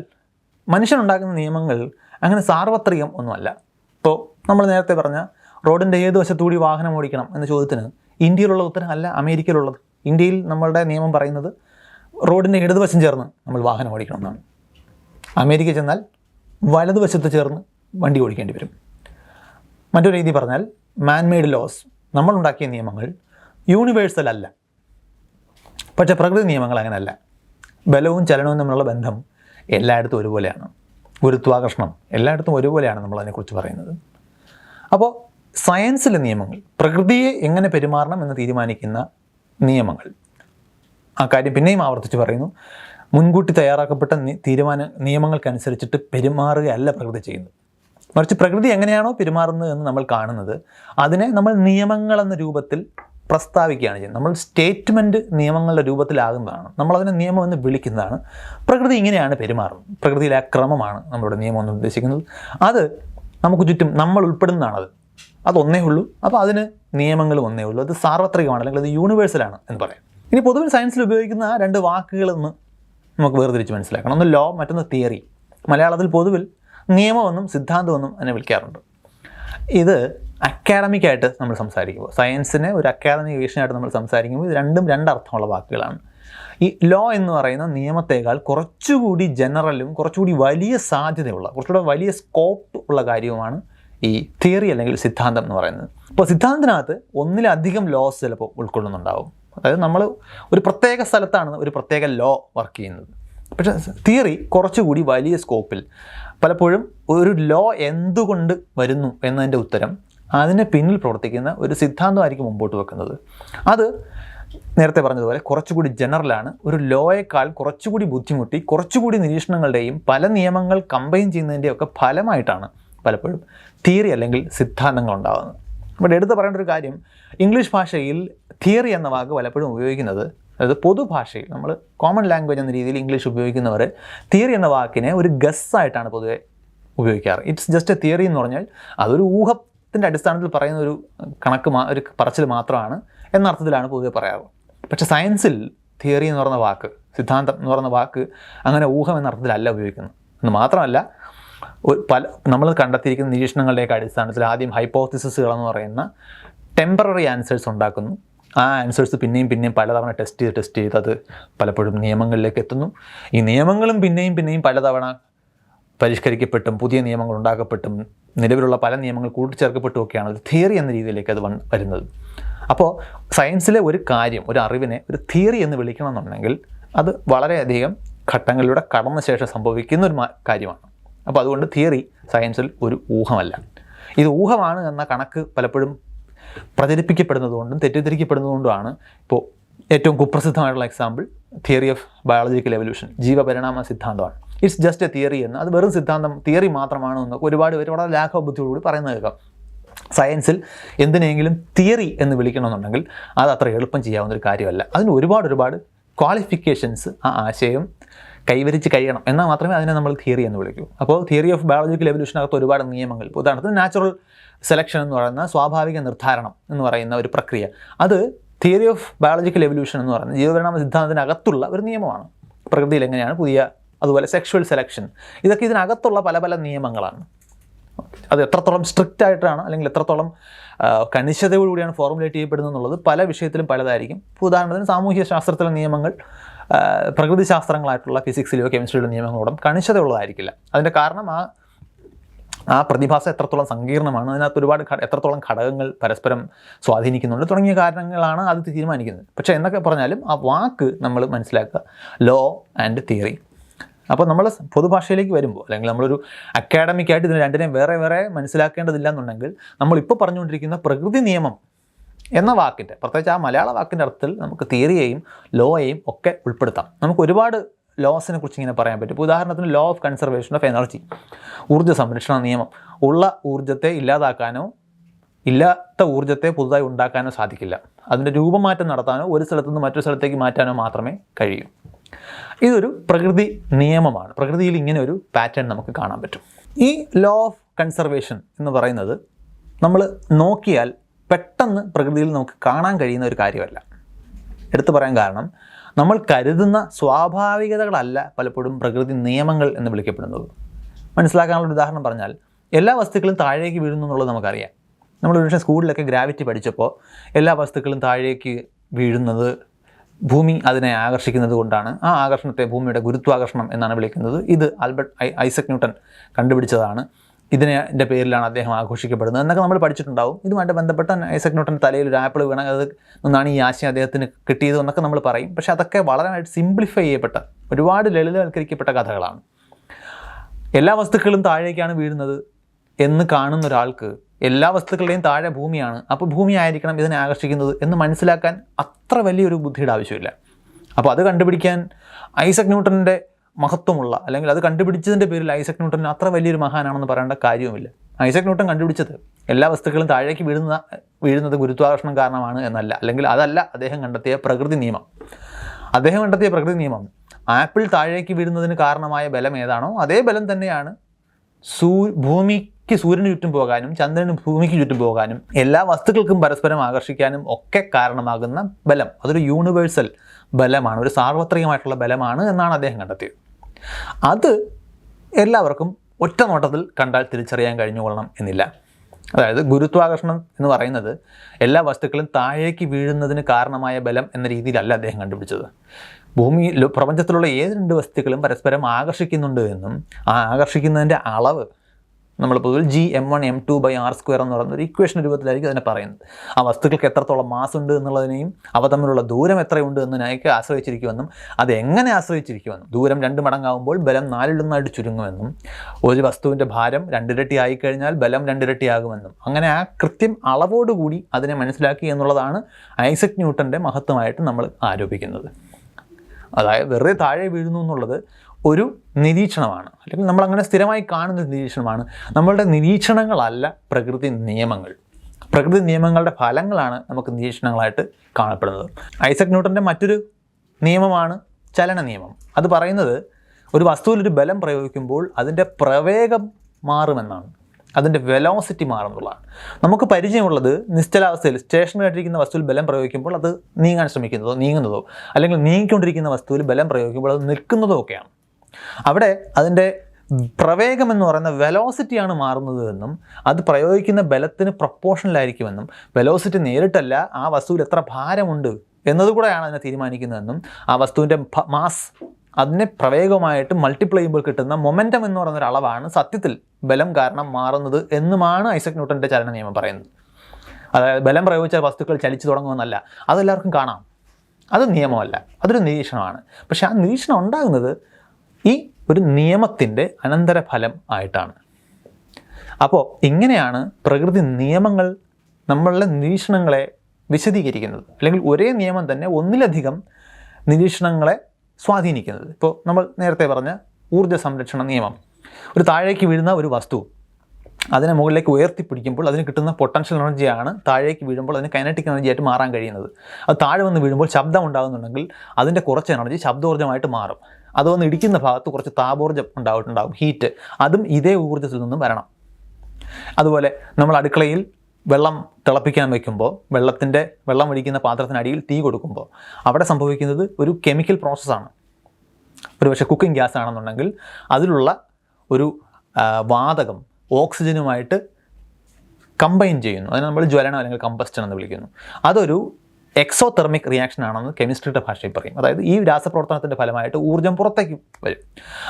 [SPEAKER 1] മനുഷ്യനുണ്ടാക്കുന്ന നിയമങ്ങൾ അങ്ങനെ സാർവത്രികം ഒന്നുമല്ല. ഇപ്പോൾ നമ്മൾ നേരത്തെ പറഞ്ഞ റോഡിന്റെ ഏത് വശത്തുകൂടി വാഹനം ഓടിക്കണം എന്ന ചോദ്യത്തിന് ഇന്ത്യയിലുള്ള ഉത്തരം അല്ല അമേരിക്കയിലുള്ളത്. ഇന്ത്യയിൽ നമ്മളുടെ നിയമം പറയുന്നത് റോഡിന്റെ ഇടതുവശം ചേർന്ന് നമ്മൾ വാഹനം ഓടിക്കണം എന്നാണ് അമേരിക്ക ചെന്നാൽ വലതുവശത്ത് ചേർന്ന് വണ്ടി ഓടിക്കേണ്ടി വരും. മറ്റൊരു രീതി പറഞ്ഞാൽ മാൻമെയ്ഡ് ലോസ് നമ്മളുണ്ടാക്കിയ നിയമങ്ങൾ യൂണിവേഴ്സൽ അല്ല. പക്ഷേ പ്രകൃതി നിയമങ്ങൾ അങ്ങനെയല്ല ബലവും ചലനവും തമ്മിലുള്ള ബന്ധം എല്ലായിടത്തും ഒരുപോലെയാണ്. ഗുരുത്വാകർഷണം എല്ലായിടത്തും ഒരുപോലെയാണ് നമ്മൾ അതിനെക്കുറിച്ച് പറയുന്നത്. അപ്പോൾ സയൻസിലെ നിയമങ്ങൾ പ്രകൃതിയെ എങ്ങനെ പെരുമാറണം എന്ന് തീരുമാനിക്കുന്ന നിയമങ്ങൾ ആ കാര്യം പിന്നെയും ആവർത്തിച്ച് പറയുന്നു. മുൻകൂട്ടി തയ്യാറാക്കപ്പെട്ട തീരുമാന നിയമങ്ങൾക്കനുസരിച്ചിട്ട് പെരുമാറുകയല്ല പ്രകൃതി ചെയ്യുന്നത്. മറിച്ച് പ്രകൃതി എങ്ങനെയാണോ പെരുമാറുന്നത് എന്ന് നമ്മൾ കാണുന്നത് അതിനെ നമ്മൾ നിയമങ്ങൾ എന്ന രൂപത്തിൽ പ്രസ്താവിക്കുകയാണ് ചെയ്യുന്നത്. നമ്മൾ സ്റ്റേറ്റ്മെന്റ് നിയമങ്ങളുടെ രൂപത്തിലാകുന്നതാണ്. നമ്മളതിനെ നിയമം എന്ന് വിളിക്കുന്നതാണ്. പ്രകൃതി ഇങ്ങനെയാണ് പെരുമാറുന്നത്. പ്രകൃതിയിലെ ക്രമമാണ് നമ്മളുടെ നിയമം എന്ന് ഉദ്ദേശിക്കുന്നത്. അത് നമുക്ക് ചുറ്റും നമ്മൾ ഉൾപ്പെടുന്നതാണത്. അതൊന്നേ ഉള്ളൂ. അപ്പോൾ അതിന് നിയമങ്ങളും ഒന്നേ ഉള്ളൂ. അത് സാർവത്രികമാണ് അല്ലെങ്കിൽ അത് യൂണിവേഴ്സലാണ് എന്ന് പറയാം. ഇനി പൊതുവിൽ സയൻസിൽ ഉപയോഗിക്കുന്ന രണ്ട് വാക്കുകളെന്ന് നമുക്ക് വേർതിരിച്ച് മനസ്സിലാക്കണം. ഒന്ന് ലോ മറ്റൊന്ന് തിയറി മലയാളത്തിൽ പൊതുവിൽ നിയമമെന്നും സിദ്ധാന്തമെന്നും എന്നെ വിളിക്കാറുണ്ട്. ഇത് അക്കാഡമിക്കായിട്ട് നമ്മൾ സംസാരിക്കുമ്പോൾ സയൻസിനെ ഒരു അക്കാഡമിക് വിഷയമായിട്ട് നമ്മൾ സംസാരിക്കുമ്പോൾ ഇത് രണ്ടും രണ്ടർത്ഥമുള്ള വാക്കുകളാണ്. ഈ ലോ എന്ന് പറയുന്ന നിയമത്തേക്കാൾ കുറച്ചുകൂടി ജനറലും കുറച്ചുകൂടി വലിയ സാധ്യതയുള്ള കുറച്ചുകൂടി വലിയ സ്കോപ്പ് ഉള്ള കാര്യവുമാണ് ഈ തിയറി അല്ലെങ്കിൽ സിദ്ധാന്തം എന്ന് പറയുന്നത്. അപ്പോൾ സിദ്ധാന്തത്തിനകത്ത് ഒന്നിലധികം ലോസ് ചിലപ്പോൾ ഉൾക്കൊള്ളുന്നുണ്ടാവും. അതായത് നമ്മൾ ഒരു പ്രത്യേക സ്ഥലത്താണ് ഒരു പ്രത്യേക ലോ വർക്ക് ചെയ്യുന്നത്. പക്ഷേ തിയറി കുറച്ചുകൂടി വലിയ സ്കോപ്പിൽ പലപ്പോഴും ഒരു ലോ എന്തുകൊണ്ട് വരുന്നു എന്നതിന്റെ ഉത്തരം അതിന് പിന്നിൽ പ്രവർത്തിക്കുന്ന ഒരു സിദ്ധാന്തമായിരിക്കും മുമ്പോട്ട് വെക്കുന്നത്. അത് നേരത്തെ പറഞ്ഞതുപോലെ കുറച്ചുകൂടി ജനറലാണ് ഒരു ലോയേക്കാൾ കുറച്ചുകൂടി ബുദ്ധിമുട്ടി കുറച്ചുകൂടി നിരീക്ഷണങ്ങളുടെയും പല നിയമങ്ങൾ കമ്പൈൻ ചെയ്യുന്നതിന്റെയൊക്കെ ഫലമായിട്ടാണ് പലപ്പോഴും തിയറി അല്ലെങ്കിൽ സിദ്ധാന്തങ്ങൾ ഉണ്ടാകുന്നത് ഇവിടെ എടുത്ത് പറയേണ്ട ഒരു കാര്യം ഇംഗ്ലീഷ് ഭാഷയിൽ തിയറി എന്ന വാക്ക് പലപ്പോഴും ഉപയോഗിക്കുന്നത് അതായത് പൊതുഭാഷയിൽ നമ്മൾ കോമൺ ലാംഗ്വേജ് എന്ന രീതിയിൽ ഇംഗ്ലീഷ് ഉപയോഗിക്കുന്നവർ തിയറി എന്ന വാക്കിനെ ഒരു ഗസ്സായിട്ടാണ് പൊതുവെ ഉപയോഗിക്കാറ്. ഇറ്റ്സ് ജസ്റ്റ് എ തിയറി എന്ന് പറഞ്ഞാൽ അതൊരു ഊഹത്തിന്റെ അടിസ്ഥാനത്തിൽ പറയുന്ന ഒരു കണക്ക് മാ ഒരു പറച്ചിൽ മാത്രമാണ് എന്ന അർത്ഥത്തിലാണ് പൊതുവെ പറയാറ്. പക്ഷെ സയൻസിൽ തിയറി എന്ന് പറയുന്ന വാക്ക് സിദ്ധാന്തം എന്ന് പറയുന്ന വാക്ക് അങ്ങനെ ഊഹം എന്ന അർത്ഥത്തിലല്ല ഉപയോഗിക്കുന്നത്. എന്ന് മാത്രമല്ല പല നമ്മൾ കണ്ടെത്തിയിരിക്കുന്ന നിരീക്ഷണങ്ങളുടെയൊക്കെ അടിസ്ഥാനത്തിൽ ആദ്യം ഹൈപ്പോത്തിസിസുകൾ എന്ന് പറയുന്ന ടെമ്പററി ആൻസേഴ്സ് ഉണ്ടാക്കുന്നു. ആ ആൻസേഴ്സ് പിന്നെയും പിന്നെയും പലതവണ ടെസ്റ്റ് ചെയ്ത് ടെസ്റ്റ് ചെയ്ത് അത് പലപ്പോഴും നിയമങ്ങളിലേക്ക് എത്തുന്നു. ഈ നിയമങ്ങളും പിന്നെയും പിന്നെയും പലതവണ പരിഷ്കരിക്കപ്പെട്ടും പുതിയ നിയമങ്ങൾ ഉണ്ടാക്കപ്പെട്ടും നിലവിലുള്ള പല നിയമങ്ങൾ കൂട്ടിച്ചേർക്കപ്പെട്ടും ഒക്കെയാണ് ഒരു തിയറി എന്ന രീതിയിലേക്ക് അത് വരുന്നത്. അപ്പോൾ സയൻസിലെ ഒരു കാര്യം ഒരു അറിവിനെ ഒരു തിയറി എന്ന് വിളിക്കണമെന്നുണ്ടെങ്കിൽ അത് വളരെയധികം ഘട്ടങ്ങളിലൂടെ കടന്ന ശേഷം സംഭവിക്കുന്ന ഒരു കാര്യമാണ്. അപ്പോൾ അതുകൊണ്ട് തിയറി സയൻസിൽ ഒരു ഊഹമല്ല. ഇത് ഊഹമാണ് എന്ന കണക്ക് പലപ്പോഴും പ്രചരിപ്പിക്കപ്പെടുന്നതുകൊണ്ടും തെറ്റിദ്ധരിക്കപ്പെടുന്നതുകൊണ്ടുമാണ് ഇപ്പോൾ ഏറ്റവും കുപ്രസിദ്ധമായിട്ടുള്ള example theory of biological evolution ജീവപരിണാമ സിദ്ധാന്തമാണ്. ഇറ്റ്സ് ജസ്റ്റ് എ തിയറി എന്ന് അത് വെറും സിദ്ധാന്തം തിയറി മാത്രമാണ് എന്ന് ഒരുപാട് പേര് വളരെ ലാഘവബുദ്ധിയോടുകൂടി പറയുന്നത് കേൾക്കാം. സയൻസിൽ എന്തിനെങ്കിലും തിയറി എന്ന് വിളിക്കണമെന്നുണ്ടെങ്കിൽ അത് അത്ര എളുപ്പം ചെയ്യാവുന്ന ഒരു കാര്യമല്ല. അതിന് ഒരുപാട് ഒരുപാട് ക്വാളിഫിക്കേഷൻസ് ആ ആശയം കൈവരിച്ച് കഴിയണം. എന്നാൽ മാത്രമേ അതിനെ നമ്മൾ തിയറി എന്ന് വിളിക്കൂ. അപ്പോൾ തിയറി ഓഫ് ബയോളജിക്കൽ എവല്യൂഷനകത്ത് ഒരുപാട് നിയമങ്ങൾ. ഉദാഹരണത്തിന് നാച്ചുറൽ സെലക്ഷൻ എന്ന് പറയുന്ന സ്വാഭാവിക നിർദ്ധാരണം എന്ന് പറയുന്ന ഒരു പ്രക്രിയ. അത് തിയറി ഓഫ് ബയോളജിക്കൽ എവല്യൂഷൻ എന്ന് പറയുന്നത് ജീവപരിണാമ സിദ്ധാന്തത്തിനകത്തുള്ള ഒരു നിയമമാണ്. പ്രകൃതിയിൽ എങ്ങനെയാണ് പുതിയ അതുപോലെ സെക്ഷുവൽ സെലക്ഷൻ ഇതൊക്കെ ഇതിനകത്തുള്ള പല പല നിയമങ്ങളാണ്. അത് എത്രത്തോളം സ്ട്രിക്റ്റ് ആയിട്ടാണ് അല്ലെങ്കിൽ എത്രത്തോളം കണിശതയോടുകൂടിയാണ് ഫോർമുലേറ്റ് ചെയ്യപ്പെടുന്നത് എന്നുള്ളത് പല വിഷയത്തിലും പലതായിരിക്കും. ഉദാഹരണത്തിന് സാമൂഹ്യ ശാസ്ത്രത്തിലെ നിയമങ്ങൾ ആ, പ്രകൃതി ശാസ്ത്രങ്ങളായിട്ടുള്ള ഫിസിക്സിലെയോ കെമിസ്ട്രിയിലോ നിയമങ്ങളോടും കണിശതയുള്ളതായിരിക്കില്ല. അതിന്റെ കാരണം ആ ആ പ്രതിഭാസം എത്രത്തോളം സങ്കീർണമാണ് അതിനകത്ത് ഒരുപാട് എത്രത്തോളം ഘടകങ്ങൾ പരസ്പരം സ്വാധീനിക്കുന്നുണ്ട് തുടങ്ങിയ കാരണങ്ങളാണ് അത് തീരുമാനിക്കുന്നത്. പക്ഷേ എന്നൊക്കെ പറഞ്ഞാലും ആ വാക്ക് നമ്മൾ മനസ്സിലാക്കുക. ലോ ആൻഡ് തിയറി അപ്പോൾ നമ്മൾ പൊതുഭാഷയിലേക്ക് വരുമ്പോൾ അല്ലെങ്കിൽ നമ്മളൊരു അക്കാഡമിക്കായിട്ട് ഇതിന് രണ്ടിനെയും വേറെ വേറെ മനസ്സിലാക്കേണ്ടതില്ല എന്നുണ്ടെങ്കിൽ നമ്മളിപ്പോൾ പറഞ്ഞുകൊണ്ടിരിക്കുന്ന പ്രകൃതി നിയമം എന്ന വാക്കിന്റെ പ്രത്യേകിച്ച് ആ മലയാള വാക്കിന്റെ അർത്ഥത്തിൽ നമുക്ക് തിയറിയെയും ലോയെയും ഒക്കെ ഉൾപ്പെടുത്താം. നമുക്ക് ഒരുപാട് ലോസിനെ കുറിച്ച് ഇങ്ങനെ പറയാൻ പറ്റും. ഉദാഹരണത്തിന് law of conservation of energy ഊർജ സംരക്ഷണ നിയമം. ഉള്ള ഊർജത്തെ ഇല്ലാതാക്കാനോ ഇല്ലാത്ത ഊർജത്തെ പുതുതായി ഉണ്ടാക്കാനോ സാധിക്കില്ല. അതിന്റെ രൂപമാറ്റം നടത്താനോ ഒരു സ്ഥലത്തു നിന്ന് മറ്റൊരു സ്ഥലത്തേക്ക് മാറ്റാനോ മാത്രമേ കഴിയൂ. ഇതൊരു പ്രകൃതി നിയമമാണ്. പ്രകൃതിയിൽ ഇങ്ങനെ ഒരു പാറ്റേൺ നമുക്ക് കാണാൻ പറ്റും. ഈ ലോ ഓഫ് കൺസർവേഷൻ എന്ന് പറയുന്നത് നമ്മൾ നോക്കിയാൽ പെട്ടെന്ന് പ്രകൃതിയിൽ നമുക്ക് കാണാൻ കഴിയുന്ന ഒരു കാര്യമല്ല. എടുത്തു പറയാൻ കാരണം നമ്മൾ കരുതുന്ന സ്വാഭാവികതകളല്ല പലപ്പോഴും പ്രകൃതി നിയമങ്ങൾ എന്ന് വിളിക്കപ്പെടുന്നത്. മനസ്സിലാക്കാനുള്ള ഉദാഹരണം പറഞ്ഞാൽ എല്ലാ വസ്തുക്കളും താഴേക്ക് വീഴുന്നു എന്നുള്ളത് നമുക്കറിയാം. നമ്മൾ ഒരു പക്ഷേ സ്കൂളിലൊക്കെ ഗ്രാവിറ്റി പഠിച്ചപ്പോൾ എല്ലാ വസ്തുക്കളും താഴേക്ക് വീഴുന്നത് ഭൂമി അതിനെ ആകർഷിക്കുന്നത് കൊണ്ടാണ്. ആ ആകർഷണത്തെ ഭൂമിയുടെ ഗുരുത്വാകർഷണം എന്നാണ് വിളിക്കുന്നത്. ഇത് ആൽബർട്ട് ഐസക് ന്യൂട്ടൺ കണ്ടുപിടിച്ചതാണ്. ഇതിനെ ന്റെ പേരിലാണ് അദ്ദേഹം ആഘോഷിക്കപ്പെടുന്നത്. എന്നൊക്കെ നമ്മൾ പഠിച്ചിട്ടുണ്ടാവും. ഇതുമായിട്ട് ബന്ധപ്പെട്ട ഐസക് ന്യൂട്ടന്റെ തലയിൽ ഒരു ആപ്പിൾ വീണ. അത് നിന്നാണ് ഈ ആശയം അദ്ദേഹത്തിന് കിട്ടിയത് എന്നൊക്കെ നമ്മൾ പറയും. പക്ഷേ അതൊക്കെ വളരെ സിംപ്ലിഫൈ ചെയ്യപ്പെട്ട ഒരുപാട് ലളിതവൽക്കരിക്കപ്പെട്ട കഥകളാണ്. എല്ലാ വസ്തുക്കളും താഴേക്കാണ് വീഴുന്നത് എന്ന് കാണുന്ന ഒരാൾക്ക് എല്ലാ വസ്തുക്കളുടെയും താഴെ ഭൂമിയാണ്. അപ്പോൾ ഭൂമി ആയിരിക്കണം ഇതിനെ ആകർഷിക്കുന്നത് എന്ന് മനസ്സിലാക്കാൻ അത്ര വലിയൊരു ബുദ്ധിയുടെ ആവശ്യമില്ല. അപ്പോൾ അത് കണ്ടുപിടിക്കാൻ ഐസക് ന്യൂട്ടന്റെ മഹത്വമുള്ള അല്ലെങ്കിൽ അത് കണ്ടുപിടിച്ചതിന്റെ പേരിൽ ഐസക് ന്യൂട്ടൻ അത്ര വലിയൊരു മഹാനാണെന്ന് പറയേണ്ട കാര്യവുമില്ല. ഐസക് ന്യൂട്ടൻ കണ്ടുപിടിച്ചത് എല്ലാ വസ്തുക്കളും താഴേക്ക് വീഴുന്ന വീഴുന്നത് ഗുരുത്വാകർഷണം കാരണമാണ് എന്നല്ല. അല്ലെങ്കിൽ അതല്ല അദ്ദേഹം കണ്ടെത്തിയ പ്രകൃതി നിയമം. അദ്ദേഹം കണ്ടെത്തിയ പ്രകൃതി നിയമം ആപ്പിൾ താഴേക്ക് വീഴുന്നതിന് കാരണമായ ബലം ഏതാണോ അതേ ബലം തന്നെയാണ് സൂ ഭൂമിക്ക് സൂര്യന് ചുറ്റും പോകാനും ചന്ദ്രന് ഭൂമിക്ക് ചുറ്റും പോകാനും എല്ലാ വസ്തുക്കൾക്കും പരസ്പരം ആകർഷിക്കാനും ഒക്കെ കാരണമാകുന്ന ബലം. അതൊരു യൂണിവേഴ്സൽ ബലമാണ് ഒരു സാർവത്രികമായിട്ടുള്ള ബലമാണ് എന്നാണ് അദ്ദേഹം കണ്ടെത്തിയത്. അത് എല്ലാവർക്കും ഒറ്റ നോട്ടത്തിൽ കണ്ടാൽ തിരിച്ചറിയാൻ കഴിഞ്ഞുകൊള്ളണം എന്നില്ല. അതായത് ഗുരുത്വാകർഷണം എന്ന് പറയുന്നത് എല്ലാ വസ്തുക്കളും താഴേക്ക് വീഴുന്നതിന് കാരണമായ ബലം എന്ന രീതിയിലല്ല അദ്ദേഹം കണ്ടുപിടിച്ചത്. ഭൂമി പ്രപഞ്ചത്തിലുള്ള ഏത് രണ്ട് വസ്തുക്കളും പരസ്പരം ആകർഷിക്കുന്നുണ്ട് എന്നും ആ ആകർഷിക്കുന്നതിന്റെ അളവ് നമ്മൾ പൊതുവെ G M one M two by R square എന്ന് പറയുന്ന ഒരു ഇക്വേഷൻ രൂപത്തിലായിരിക്കും അതിനെ പറയുന്നത്. ആ വസ്തുക്കൾക്ക് എത്രത്തോളം മാസ് ഉണ്ട് എന്നുള്ളതിനെയും അവ തമ്മിലുള്ള ദൂരം എത്രയുണ്ട് എന്നതിനൊക്കെ ആശ്രയിച്ചിരിക്കുമെന്നും അത് എങ്ങനെ ആശ്രയിച്ചിരിക്കുമെന്നും ദൂരം രണ്ട് മടങ്ങാവുമ്പോൾ ബലം നാലിലൊന്നായിട്ട് ചുരുങ്ങുമെന്നും ഒരു വസ്തുവിന്റെ ഭാരം രണ്ടിരട്ടി ആയിക്കഴിഞ്ഞാൽ ബലം രണ്ടിരട്ടിയാകുമെന്നും അങ്ങനെ ആ കൃത്യം അളവോടുകൂടി അതിനെ മനസ്സിലാക്കി എന്നുള്ളതാണ് ഐസക് ന്യൂട്ടന്റെ മഹത്വമായിട്ട് നമ്മൾ ആരോപിക്കുന്നത്. അതായത് വെറുതെ താഴെ വീഴുന്നു എന്നുള്ളത് ഒരു നിരീക്ഷണമാണ്. അല്ലെങ്കിൽ നമ്മൾ അങ്ങനെ സ്ഥിരമായി കാണുന്ന നിരീക്ഷണമാണ്. നമ്മളുടെ നിരീക്ഷണങ്ങളല്ല പ്രകൃതി നിയമങ്ങൾ. പ്രകൃതി നിയമങ്ങളുടെ ഫലങ്ങളാണ് നമുക്ക് നിരീക്ഷണങ്ങളായിട്ട് കാണപ്പെടുന്നത്. ഐസക് ന്യൂട്ടന്റെ മറ്റൊരു നിയമമാണ് ചലന നിയമം. അത് പറയുന്നത് ഒരു വസ്തുവിൽ ഒരു ബലം പ്രയോഗിക്കുമ്പോൾ അതിന്റെ പ്രവേഗം മാറുമെന്നാണ്. അതിന്റെ വെലോസിറ്റി മാറുന്നുള്ളതാണ് നമുക്ക് പരിചയമുള്ളത് നിശ്ചലാവസ്ഥയിൽ സ്റ്റേഷനറി ആയിട്ടിരിക്കുന്ന വസ്തുവിൽ ബലം പ്രയോഗിക്കുമ്പോൾ അത് നീങ്ങാൻ ശ്രമിക്കുന്നതോ നീങ്ങുന്നതോ അല്ലെങ്കിൽ നീങ്ങിക്കൊണ്ടിരിക്കുന്ന വസ്തുവിൽ ബലം പ്രയോഗിക്കുമ്പോൾ അത് നിൽക്കുന്നതോ ഒക്കെയാണ്. അവിടെ അതിന്റെ പ്രവേഗം എന്ന് പറയുന്ന വെലോസിറ്റിയാണ് മാറുന്നത് എന്നും അത് പ്രയോഗിക്കുന്ന ബലത്തിന് പ്രപ്പോർഷനിലായിരിക്കുമെന്നും വെലോസിറ്റി നേരിട്ടല്ല ആ വസ്തുവിൽ എത്ര ഭാരമുണ്ട് എന്നതുകൂടെയാണ് അതിനെ തീരുമാനിക്കുന്നതെന്നും ആ വസ്തുവിന്റെ മാസ് അതിനെ പ്രവേഗമായിട്ട് മൾട്ടിപ്ലൈ ചെയ്യുമ്പോൾ കിട്ടുന്ന മൊമെന്റം എന്ന് പറയുന്ന ഒരു അളവാണ് സത്യത്തിൽ ബലം കാരണം മാറുന്നത് എന്നുമാണ് ഐസക് ന്യൂട്ടന്റെ ചലന നിയമം പറയുന്നത്. അതായത് ബലം പ്രയോഗിച്ച വസ്തുക്കൾ ചലിച്ചു തുടങ്ങുമെന്നല്ല അതെല്ലാവർക്കും കാണാം. അത് നിയമമല്ല അതൊരു നിരീക്ഷണമാണ്. പക്ഷേ ആ നിരീക്ഷണം ഉണ്ടാകുന്നത് ഈ ഒരു നിയമത്തിന്റെ അനന്തരഫലം ആയിട്ടാണ്. അപ്പോൾ ഇങ്ങനെയാണ് പ്രകൃതി നിയമങ്ങൾ നമ്മളുടെ നിരീക്ഷണങ്ങളെ വിശദീകരിക്കുന്നത്. അല്ലെങ്കിൽ ഒരേ നിയമം തന്നെ ഒന്നിലധികം നിരീക്ഷണങ്ങളെ സ്വാധീനിക്കുന്നത്. ഇപ്പോൾ നമ്മൾ നേരത്തെ പറഞ്ഞ ഊർജ സംരക്ഷണ നിയമം. ഒരു താഴേക്ക് വീഴുന്ന ഒരു വസ്തു അതിനെ മുകളിലേക്ക് ഉയർത്തിപ്പിടിക്കുമ്പോൾ അതിന് കിട്ടുന്ന പൊട്ടൻഷ്യൽ എനർജിയാണ് താഴേക്ക് വീഴുമ്പോൾ അതിന് കൈനറ്റിക് എനർജി ആയിട്ട് മാറാൻ കഴിയുന്നത്. അത് താഴെ വന്ന് വീഴുമ്പോൾ ശബ്ദം ഉണ്ടാകുന്നുണ്ടെങ്കിൽ അതിന്റെ കുറച്ച് എനർജി ശബ്ദോർജമായിട്ട് മാറും. അത് വന്ന് ഇടിക്കുന്ന ഭാഗത്ത് കുറച്ച് താപോർജം ഉണ്ടായിട്ടുണ്ടാകും ഹീറ്റ് അതും ഇതേ ഊർജത്തിൽ നിന്നും വരണം. അതുപോലെ നമ്മൾ അടുക്കളയിൽ വെള്ളം തിളപ്പിക്കാൻ വയ്ക്കുമ്പോൾ വെള്ളത്തിന്റെ വെള്ളം ഒഴിക്കുന്ന പാത്രത്തിനടിയിൽ തീ കൊടുക്കുമ്പോൾ അവിടെ സംഭവിക്കുന്നത് ഒരു കെമിക്കൽ പ്രോസസ്സാണ് ഒരുപക്ഷെ കുക്കിംഗ് ഗ്യാസ് ആണെന്നുണ്ടെങ്കിൽ അതിലുള്ള ഒരു വാതകം ഓക്സിജനുമായിട്ട് കമ്പൈൻ ചെയ്യുന്നു. അതിനെ നമ്മൾ ജ്വലനം അല്ലെങ്കിൽ കമ്പസ്റ്റൻ എന്ന് വിളിക്കുന്നു. അതൊരു എക്സോതെർമിക് റിയാക്ഷൻ ആണെന്ന് കെമിസ്ട്രിയുടെ ഭാഷയിൽ പറയും. അതായത് ഈ രാസപ്രവർത്തനത്തിന്റെ ഫലമായിട്ട് ഊർജം പുറത്തേക്ക് വരും.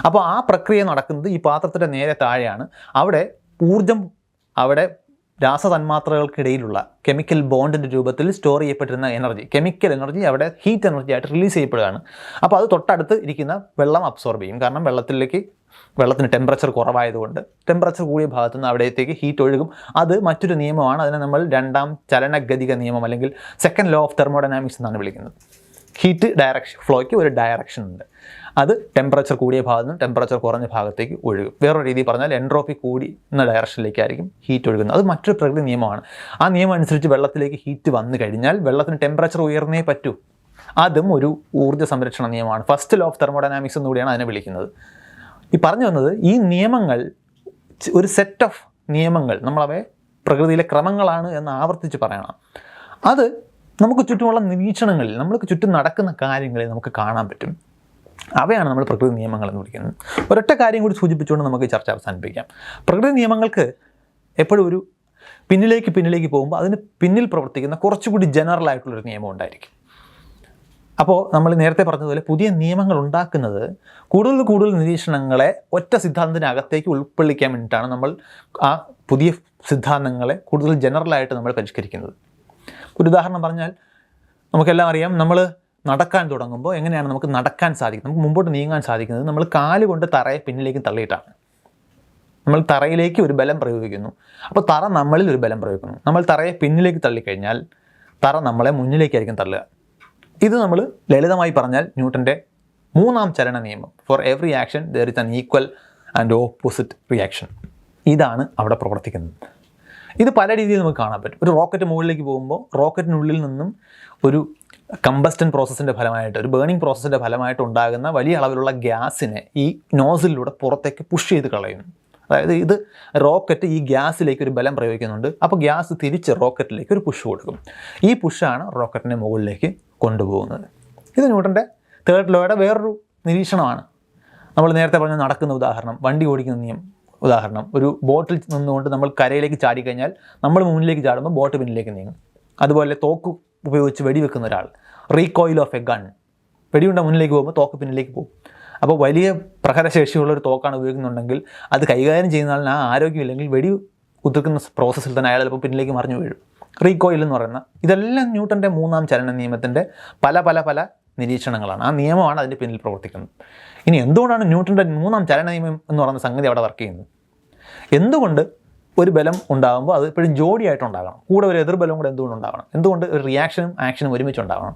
[SPEAKER 1] അപ്പോൾ ആ പ്രക്രിയ നടക്കുന്നത് ഈ പാത്രത്തിന്റെ നേരെ താഴെയാണ്. അവിടെ ഊർജം അവിടെ രാസതന്മാത്രകൾക്കിടയിലുള്ള കെമിക്കൽ ബോണ്ടിന്റെ രൂപത്തിൽ സ്റ്റോർ ചെയ്യപ്പെട്ടിരുന്ന എനർജി കെമിക്കൽ എനർജി അവിടെ ഹീറ്റ് എനർജി ആയിട്ട് റിലീസ് ചെയ്യപ്പെടുകയാണ്. അപ്പോൾ അത് തൊട്ടടുത്ത് ഇരിക്കുന്ന വെള്ളം അബ്സോർബ് ചെയ്യും. കാരണം വെള്ളത്തിലേക്ക് വെള്ളത്തിന് ടെമ്പറേച്ചർ കുറവായതുകൊണ്ട് ടെമ്പറേച്ചർ കൂടിയ ഭാഗത്തു നിന്ന് അവിടത്തേക്ക് ഹീറ്റ് ഒഴുകും. അത് മറ്റൊരു നിയമമാണ്. അതിനെ നമ്മൾ രണ്ടാം ചലനഗതിക നിയമം അല്ലെങ്കിൽ സെക്കൻഡ് ലോ ഓഫ് തെർമോഡൈനാമിക്സ് എന്നാണ് വിളിക്കുന്നത്. ഹീറ്റ് ഡയറക്ഷൻ ഫ്ലോയ്ക്ക് ഒരു ഡയറക്ഷൻ ഉണ്ട്. അത് ടെമ്പറേച്ചർ കൂടിയ ഭാഗത്ത് നിന്ന് ടെമ്പറേച്ചർ കുറഞ്ഞ ഭാഗത്തേക്ക് ഒഴുകും. വേറൊരു രീതി പറഞ്ഞാൽ എൻട്രോപ്പി കൂടി എന്ന ഡയറക്ഷനിലേക്കായിരിക്കും ഹീറ്റ് ഒഴുകുന്നത്. അത് മറ്റൊരു പ്രകൃതി നിയമമാണ്. ആ നിയമം അനുസരിച്ച് വെള്ളത്തിലേക്ക് ഹീറ്റ് വന്നു കഴിഞ്ഞാൽ വെള്ളത്തിന് ടെമ്പറേച്ചർ ഉയർന്നേ പറ്റൂ. അതും ഒരു ഊർജ സംരക്ഷണ നിയമമാണ്. ഫസ്റ്റ് ലോ ഓഫ് തെർമോഡൈനാമിക്സ് എന്നുകൂടിയാണ് അതിനെ വിളിക്കുന്നത്. ഈ പറഞ്ഞു വന്നത് ഈ നിയമങ്ങൾ ഒരു സെറ്റ് ഓഫ് നിയമങ്ങൾ നമ്മളവയെ പ്രകൃതിയിലെ ക്രമങ്ങളാണ് എന്ന് ആവർത്തിച്ച് പറയണം. അത് നമുക്ക് ചുറ്റുമുള്ള നിരീക്ഷണങ്ങളിൽ നമ്മൾക്ക് ചുറ്റും നടക്കുന്ന കാര്യങ്ങളിൽ നമുക്ക് കാണാൻ പറ്റും. അവയാണ് നമ്മൾ പ്രകൃതി നിയമങ്ങൾ എന്ന് വിളിക്കുന്നത്. ഒരൊറ്റ കാര്യം കൂടി സൂചിപ്പിച്ചുകൊണ്ട് നമുക്ക് ചർച്ച അവസാനിപ്പിക്കാം. പ്രകൃതി നിയമങ്ങൾക്ക് എപ്പോഴും ഒരു പിന്നിലേക്ക് പിന്നിലേക്ക് പോകുമ്പോൾ അതിന് പിന്നിൽ പ്രവർത്തിക്കുന്ന കുറച്ചുകൂടി ജനറൽ ആയിട്ടുള്ളൊരു നിയമം ഉണ്ടായിരിക്കും. അപ്പോൾ നമ്മൾ നേരത്തെ പറഞ്ഞതുപോലെ പുതിയ നിയമങ്ങൾ ഉണ്ടാക്കുന്നത് കൂടുതൽ കൂടുതൽ നിരീക്ഷണങ്ങളെ ഒറ്റ സിദ്ധാന്തത്തിനകത്തേക്ക് ഉൾക്കൊള്ളിക്കാൻ വേണ്ടിയിട്ടാണ് നമ്മൾ ആ പുതിയ സിദ്ധാന്തങ്ങളെ കൂടുതൽ ജനറലായിട്ട് നമ്മൾ പരിഷ്കരിക്കുന്നത്. ഒരു ഉദാഹരണം പറഞ്ഞാൽ നമുക്കെല്ലാം അറിയാം നമ്മൾ നടക്കാൻ തുടങ്ങുമ്പോൾ എങ്ങനെയാണ് നമുക്ക് നടക്കാൻ സാധിക്കുന്നത്? നമുക്ക് മുമ്പോട്ട് നീങ്ങാൻ സാധിക്കുന്നത് നമ്മൾ കാൽ കൊണ്ട് തറയെ പിന്നിലേക്ക് തള്ളിയിട്ടാണ്. നമ്മൾ തറയിലേക്ക് ഒരു ബലം പ്രയോഗിക്കുന്നു. അപ്പോൾ തറ നമ്മളിൽ ഒരു ബലം പ്രയോഗിക്കുന്നു. നമ്മൾ തറയെ പിന്നിലേക്ക് തള്ളിക്കഴിഞ്ഞാൽ തറ നമ്മളെ മുന്നിലേക്കായിരിക്കും തള്ളുക. ഇത് നമ്മൾ ലളിതമായി പറഞ്ഞാൽ ന്യൂട്ടന്റെ മൂന്നാം ചലന നിയമം. For every action there is an equal and opposite reaction ഇതാണ് അവിടെ പ്രവർത്തിക്കുന്നത്. ഇത് പല രീതിയിൽ നമുക്ക് കാണാൻ പറ്റും. ഒരു റോക്കറ്റ് മുകളിലേക്ക് പോകുമ്പോൾ റോക്കറ്റിനുള്ളിൽ നിന്നും ഒരു കമ്പസ്റ്റൻ പ്രോസസ്സിന്റെ ഫലമായിട്ട് ഒരു ബേണിംഗ് പ്രോസസ്സിന്റെ ഫലമായിട്ട് ഉണ്ടാകുന്ന വലിയ അളവിലുള്ള ഗ്യാസിനെ ഈ നോസിലൂടെ പുറത്തേക്ക് പുഷ് ചെയ്ത് കളയുന്നു അതായത് ഇത് റോക്കറ്റ് ഈ ഗ്യാസിലേക്ക് ഒരു ബലം പ്രയോഗിക്കുന്നുണ്ട്. അപ്പോൾ ഗ്യാസ് തിരിച്ച് റോക്കറ്റിലേക്ക് ഒരു പുഷ് കൊടുക്കും. ഈ പുഷാണ് റോക്കറ്റിനെ മുകളിലേക്ക് കൊണ്ടുപോകുന്നത്. ഇത് ന്യൂട്ടന്റെ തേർഡ് ലോയുടെ വേറൊരു നിരീക്ഷണമാണ്. നമ്മൾ നേരത്തെ പറഞ്ഞ നടക്കുന്ന ഉദാഹരണം വണ്ടി ഓടിക്കുന്ന നിയമം. ഉദാഹരണം ഒരു ബോട്ടിൽ നിന്നുകൊണ്ട് നമ്മൾ കരയിലേക്ക് ചാടിക്കഴിഞ്ഞാൽ നമ്മൾ മുന്നിലേക്ക് ചാടുമ്പോൾ ബോട്ട് പിന്നിലേക്ക് നീങ്ങും. അതുപോലെ തോക്ക് ഉപയോഗിച്ച് വെടിവെക്കുന്ന ഒരാൾ റീകോയിൽ ഓഫ് എ ഗൺ വെടിയുണ്ട മുന്നിലേക്ക് പോകുമ്പോൾ തോക്ക് പിന്നിലേക്ക് പോകും. അപ്പോൾ വലിയ പ്രഹരശേഷിയുള്ള ഒരു തോക്കാണ് ഉപയോഗിക്കുന്നുണ്ടെങ്കിൽ അത് കൈകാര്യം ചെയ്യുന്ന ആളിന് ആ ആരോഗ്യമില്ലെങ്കിൽ വെടി ഉതിർക്കുന്ന പ്രോസസ്സിൽ തന്നെ അയാൾ ചിലപ്പോൾ പിന്നിലേക്ക് മറിഞ്ഞു വീഴും. റീകോയിൽ എന്ന് പറയുന്ന ഇതെല്ലാം ന്യൂട്ടന്റെ മൂന്നാം ചലന നിയമത്തിന്റെ പല പല പല നിരീക്ഷണങ്ങളാണ്. ആ നിയമമാണ് അതിന്റെ പിന്നിൽ പ്രവർത്തിക്കുന്നത്. ഇനി എന്തുകൊണ്ടാണ് ന്യൂട്ടന്റെ മൂന്നാം ചലന നിയമം എന്ന് പറയുന്ന സംഗതി അവിടെ വർക്ക് ചെയ്യുന്നത്? എന്തുകൊണ്ട് ഒരു ബലം ഉണ്ടാകുമ്പോൾ അത് എപ്പോഴും ജോഡിയായിട്ട് ഉണ്ടാകണം? കൂടെ ഒരു എതിർബലം കൂടെ എന്തുകൊണ്ട് ഉണ്ടാകണം? എന്തുകൊണ്ട് ഒരു റിയാക്ഷനും ആക്ഷനും ഒരുമിച്ച് ഉണ്ടാകണം?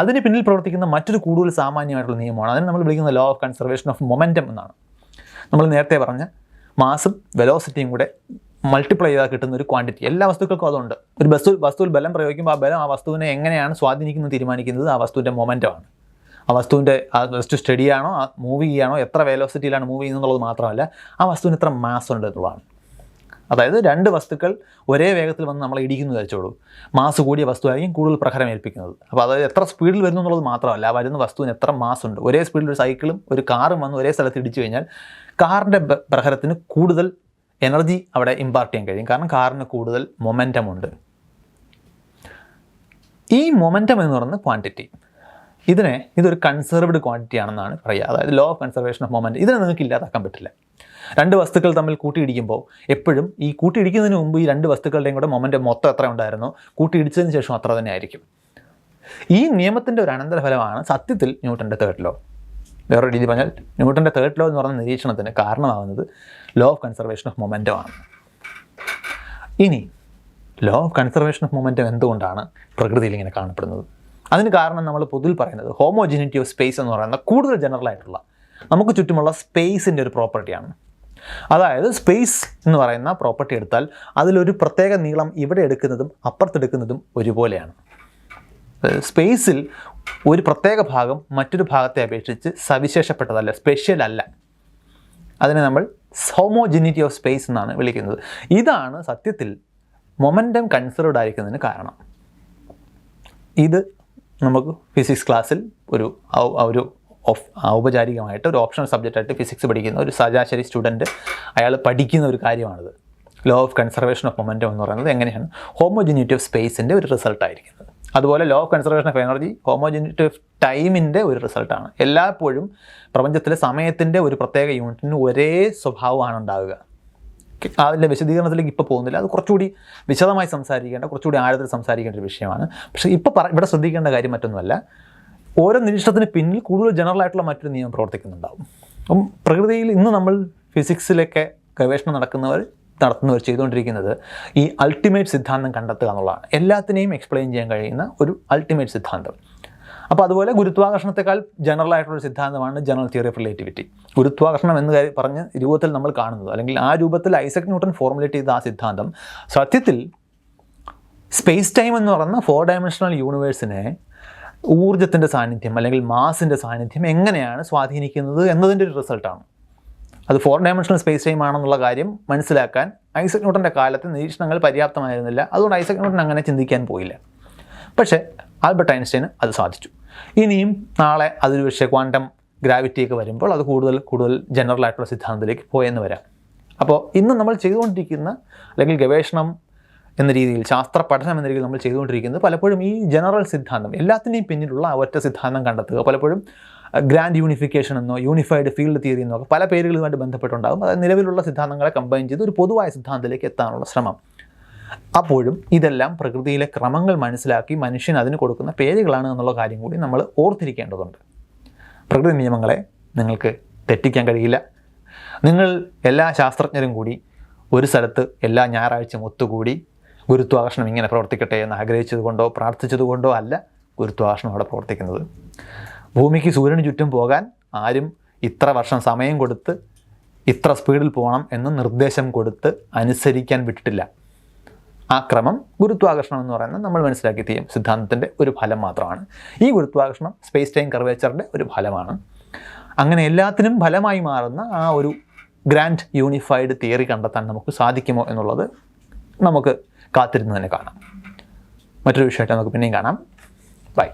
[SPEAKER 1] അതിന് പിന്നിൽ പ്രവർത്തിക്കുന്ന മറ്റൊരു കൂടുതൽ സാമാന്യമായിട്ടുള്ള നിയമമാണ്. അതിന് നമ്മൾ വിളിക്കുന്ന law of conservation of momentum എന്നാണ്. നമ്മൾ നേരത്തെ പറഞ്ഞ മാസും വെലോസിറ്റിയും കൂടെ മൾട്ടിപ്ലൈ ചെയ്താൽ കിട്ടുന്ന ഒരു ക്വാണ്ടിറ്റി എല്ലാ വസ്തുക്കൾക്കും അതുണ്ട്. ഒരു വസ്തു വസ്തുവിൽ ബലം പ്രയോഗിക്കുമ്പോൾ ആ ബലം ആ വസ്തുവിനെ എങ്ങനെയാണ് സ്വാധീനിക്കുന്നത് തീരുമാനിക്കുന്നത്? ആ വസ്തുവിന്റെ മൊമെന്റമാണ് ആ വസ്തുവിന്റെ ആ വസ്തു സ്റ്റഡി ആണോ ആ മൂവ് ചെയ്യുകയാണോ എത്ര വേലോസിറ്റിയിലാണ് മൂവ് ചെയ്യുന്നത് എന്നുള്ളത് മാത്രമല്ല ആ വസ്തുവിന് എത്ര മാസ് ഉണ്ട് എന്നുള്ളതാണ്. അതായത് രണ്ട് വസ്തുക്കൾ ഒരേ വേഗത്തിൽ വന്ന് നമ്മളെ ഇടിക്കുന്നു വിചാരിച്ചോളൂ. മാസ് കൂടിയ വസ്തുവായിരിക്കും കൂടുതൽ പ്രഹരം ഏൽപ്പിക്കുന്നത്. അപ്പോൾ അതായത് എത്ര സ്പീഡിൽ വരുന്നു എന്നുള്ളത് മാത്രമല്ല വരുന്ന വസ്തുവിന് എത്ര മാസ് ഉണ്ട്. ഒരേ സ്പീഡിൽ ഒരു സൈക്കിളും ഒരു കാറും വന്ന് ഒരേ സ്ഥലത്ത് ഇടിച്ചു കഴിഞ്ഞാൽ കാറിന്റെ പ്രഹരത്തിന് കൂടുതൽ എനർജി അവിടെ ഇമ്പാർട്ട് ചെയ്യാൻ കഴിയും. കാരണം കാറിന് കൂടുതൽ മൊമെന്റം ഉണ്ട്. ഈ മൊമെന്റം എന്ന് പറയുന്ന ക്വാണ്ടിറ്റി. ഇതിനെ ഇതൊരു കൺസർവ്ഡ് ക്വാണ്ടിറ്റി ആണെന്നാണ് പറയുക. അതായത് law of conservation of moment ഇതിനെ നിങ്ങൾക്ക് ഇല്ലാതാക്കാൻ പറ്റില്ല. രണ്ട് വസ്തുക്കൾ തമ്മിൽ കൂട്ടിയിടിക്കുമ്പോൾ എപ്പോഴും ഈ കൂട്ടിയിടിക്കുന്നതിന് മുമ്പ് ഈ രണ്ട് വസ്തുക്കളുടെയും കൂടെ മൊമെന്റ് മൊത്തം എത്ര ഉണ്ടായിരുന്നോ? കൂട്ടിയിടിച്ചതിന് ശേഷം അത്ര തന്നെ ആയിരിക്കും. ഈ നിയമത്തിന്റെ ഒരു അനന്തരഫലമാണ് സത്യത്തിൽ ന്യൂട്ടന്റെ തേർഡ് ലോ വേറൊരു രീതി പറഞ്ഞാൽ ന്യൂട്ടന്റെ തേർഡ് ലോ എന്ന് പറഞ്ഞ നിരീക്ഷണത്തിന് കാരണമാകുന്നത് law of conservation of momentum ആണ്. ഇനി law of conservation of momentum എന്തുകൊണ്ടാണ് പ്രകൃതിയിൽ ഇങ്ങനെ കാണപ്പെടുന്നത്? അതിന് കാരണം നമ്മൾ പൊതുവിൽ പറയുന്നത് ഹോമോജിനിറ്റി ഓഫ് സ്പേസ് എന്ന് പറയുന്ന കൂടുതൽ ജനറൽ ആയിട്ടുള്ള നമുക്ക് ചുറ്റുമുള്ള സ്പേസിന്റെ ഒരു പ്രോപ്പർട്ടിയാണ് അതായത് സ്പേസ് എന്ന് പറയുന്ന പ്രോപ്പർട്ടി എടുത്താൽ അതിലൊരു പ്രത്യേക നീളം ഇവിടെ എടുക്കുന്നതും അപ്പുറത്തെടുക്കുന്നതും ഒരുപോലെയാണ്. സ്പേസിൽ ഒരു പ്രത്യേക ഭാഗം മറ്റൊരു ഭാഗത്തെ അപേക്ഷിച്ച് സവിശേഷപ്പെട്ടതല്ല സ്പെഷ്യൽ അല്ല. അതിനെ നമ്മൾ ഹോമോജിനിറ്റി ഓഫ് സ്പേസ് എന്നാണ് വിളിക്കുന്നത്. ഇതാണ് സത്യത്തിൽ മൊമെന്റം കൺസർവ്ഡ് ആയിരിക്കുന്നതിന് കാരണം. ഇത് നമുക്ക് ഫിസിക്സ് ക്ലാസ്സിൽ ഒരു ഒരു ഓഫ് ഔപചാരികമായിട്ട് ഒരു ഓപ്ഷണൽ സബ്ജക്റ്റായിട്ട് ഫിസിക്സ് പഠിക്കുന്ന ഒരു സജാശരി സ്റ്റുഡന്റ് അയാൾ പഠിക്കുന്ന ഒരു കാര്യമാണിത്. Law of conservation of momentum എന്ന് പറയുന്നത് എങ്ങനെയാണ് ഹോമോജിനിറ്റി ഓഫ് സ്പേസിന്റെ ഒരു റിസൾട്ട് ആയിരിക്കുന്നത്. അതുപോലെ law of conservation of energy homogeneity of ടൈമിന്റെ ഒരു റിസൾട്ടാണ് എല്ലായ്പ്പോഴും പ്രപഞ്ചത്തിലെ സമയത്തിന്റെ ഒരു പ്രത്യേക യൂണിറ്റിന് ഒരേ സ്വഭാവമാണ് ഉണ്ടാവുക. അതിന്റെ വിശദീകരണത്തിലേക്ക് ഇപ്പോൾ പോകുന്നില്ല. അത് കുറച്ചുകൂടി വിശദമായി സംസാരിക്കേണ്ട കുറച്ചുകൂടി ആഴത്തിൽ സംസാരിക്കേണ്ട ഒരു വിഷയമാണ്. പക്ഷേ ഇപ്പോൾ പറ ഇവിടെ ശ്രദ്ധിക്കേണ്ട കാര്യം മറ്റൊന്നുമല്ല. ഓരോ നിരീക്ഷണത്തിന് പിന്നിൽ കൂടുതൽ ജനറൽ ആയിട്ടുള്ള മറ്റൊരു നിയമം പ്രവർത്തിക്കുന്നുണ്ടാവും. അപ്പം പ്രകൃതിയിൽ ഇന്ന് നമ്മൾ ഫിസിക്സിലൊക്കെ ഗവേഷണം നടക്കുന്നവർ നടത്തുന്നവർ ചെയ്തുകൊണ്ടിരിക്കുന്നത് ഈ അൾട്ടിമേറ്റ് സിദ്ധാന്തം കണ്ടെത്തുക എന്നുള്ളതാണ്. എല്ലാത്തിനെയും എക്സ്പ്ലെയിൻ ചെയ്യാൻ കഴിയുന്ന ഒരു അൾട്ടിമേറ്റ് സിദ്ധാന്തം. അപ്പോൾ അതുപോലെ ഗുരുത്വാകർഷണത്തെക്കാൾ ജനറൽ ആയിട്ടുള്ള സിദ്ധാന്തമാണ് ജനറൽ തിയറി ഓഫ് റിലേറ്റിവിറ്റി ഗുരുത്വാകർഷണം എന്ന് പറഞ്ഞ് രൂപത്തിൽ നമ്മൾ കാണുന്നത് അല്ലെങ്കിൽ ആ രൂപത്തിൽ ഐസക് ന്യൂട്ടൺ ഫോർമുലേറ്റ് ചെയ്ത ആ സിദ്ധാന്തം സത്യത്തിൽ സ്പേസ് ടൈം എന്ന് പറയുന്ന ഫോർ ഡയമെൻഷണൽ യൂണിവേഴ്സിനെ ഊർജത്തിന്റെ സാന്നിധ്യം അല്ലെങ്കിൽ മാസിന്റെ സാന്നിധ്യം എങ്ങനെയാണ് സ്വാധീനിക്കുന്നത് എന്നതിന്റെ ഒരു റിസൾട്ടാണ് അത് ഫോർ ഡയമെൻഷണൽ സ്പേസ് ടൈം ആണെന്നുള്ള കാര്യം മനസ്സിലാക്കാൻ ഐസക് ന്യൂട്ടന്റെ കാലത്ത് നിരീക്ഷണങ്ങൾ പര്യാപ്തമായിരുന്നില്ല. അതുകൊണ്ട് ഐസക് ന്യൂട്ടൻ അങ്ങനെ ചിന്തിക്കാൻ പോയില്ല. പക്ഷേ ആൽബർട്ട് ഐൻസ്റ്റൈന് അത് സാധിച്ചു. ഇനിയും നാളെ അതൊരു പക്ഷേ ക്വാണ്ടം ഗ്രാവിറ്റിയൊക്കെ വരുമ്പോൾ അത് കൂടുതൽ കൂടുതൽ ജനറൽ ആയിട്ടുള്ള സിദ്ധാന്തത്തിലേക്ക് പോയെന്ന് വരാം. അപ്പോൾ ഇന്ന് നമ്മൾ ചെയ്തുകൊണ്ടിരിക്കുന്ന അല്ലെങ്കിൽ ഗവേഷണം എന്ന രീതിയിൽ ശാസ്ത്ര പഠനം എന്ന രീതിയിൽ നമ്മൾ ചെയ്തുകൊണ്ടിരിക്കുന്നത് പലപ്പോഴും ഈ ജനറൽ സിദ്ധാന്തം എല്ലാത്തിനെയും പിന്നിലുള്ള ഒറ്റ സിദ്ധാന്തം കണ്ടെത്തുക പലപ്പോഴും ഗ്രാൻഡ് യൂണിഫിക്കേഷൻ എന്നോ യൂണിഫൈഡ് ഫീൽഡ് തിയറി എന്നോ പല പേരുകളുമായിട്ട് ബന്ധപ്പെട്ടുണ്ടാകും. അതായത് നിലവിലുള്ള സിദ്ധാന്തങ്ങളെ കമ്പൈൻ ചെയ്ത് ഒരു പൊതുവായ സിദ്ധാന്തത്തിലേക്ക് എത്താനുള്ള ശ്രമം. അപ്പോഴും ഇതെല്ലാം പ്രകൃതിയിലെ ക്രമങ്ങൾ മനസ്സിലാക്കി മനുഷ്യൻ അതിന് കൊടുക്കുന്ന പേരുകളാണ് എന്നുള്ള കാര്യം കൂടി നമ്മൾ ഓർത്തിരിക്കേണ്ടതുണ്ട്. പ്രകൃതി നിയമങ്ങളെ നിങ്ങൾക്ക് തെറ്റിക്കാൻ കഴിയില്ല. നിങ്ങൾ എല്ലാ ശാസ്ത്രജ്ഞരും കൂടി ഒരു സ്ഥലത്ത് എല്ലാ ഞായറാഴ്ചയും ഒത്തുകൂടി ഗുരുത്വാകർഷണം ഇങ്ങനെ പ്രവർത്തിക്കട്ടെ എന്ന് ആഗ്രഹിച്ചതുകൊണ്ടോ പ്രാർത്ഥിച്ചതുകൊണ്ടോ അല്ല ഗുരുത്വാകർഷണം അവിടെ പ്രവർത്തിക്കുന്നത്. ഭൂമിക്ക് സൂര്യന് ചുറ്റും പോകാൻ ആരും ഇത്ര വർഷം സമയം കൊടുത്ത് ഇത്ര സ്പീഡിൽ പോകണം എന്ന് നിർദ്ദേശം കൊടുത്ത് അനുസരിക്കാൻ വിട്ടിട്ടില്ല. ആ ക്രമം ഗുരുത്വാകർഷണം എന്ന് പറയുന്നത് നമ്മൾ മനസ്സിലാക്കി തീയും സിദ്ധാന്തത്തിന്റെ ഒരു ഫലം മാത്രമാണ്. ഈ ഗുരുത്വാകർഷണം സ്പേസ് ടൈം കർവേച്ചറിന്റെ ഒരു ഫലമാണ്. അങ്ങനെ എല്ലാത്തിനും ഫലമായി മാറുന്ന ആ ഒരു ഗ്രാൻഡ് യൂണിഫൈഡ് തിയറി കണ്ടെത്താൻ നമുക്ക് സാധിക്കുമോ എന്നുള്ളത് നമുക്ക് കാത്തിരുന്ന് തന്നെ കാണാം. മറ്റൊരു വിഷയമായിട്ട് നമുക്ക് പിന്നെയും കാണാം. ബൈ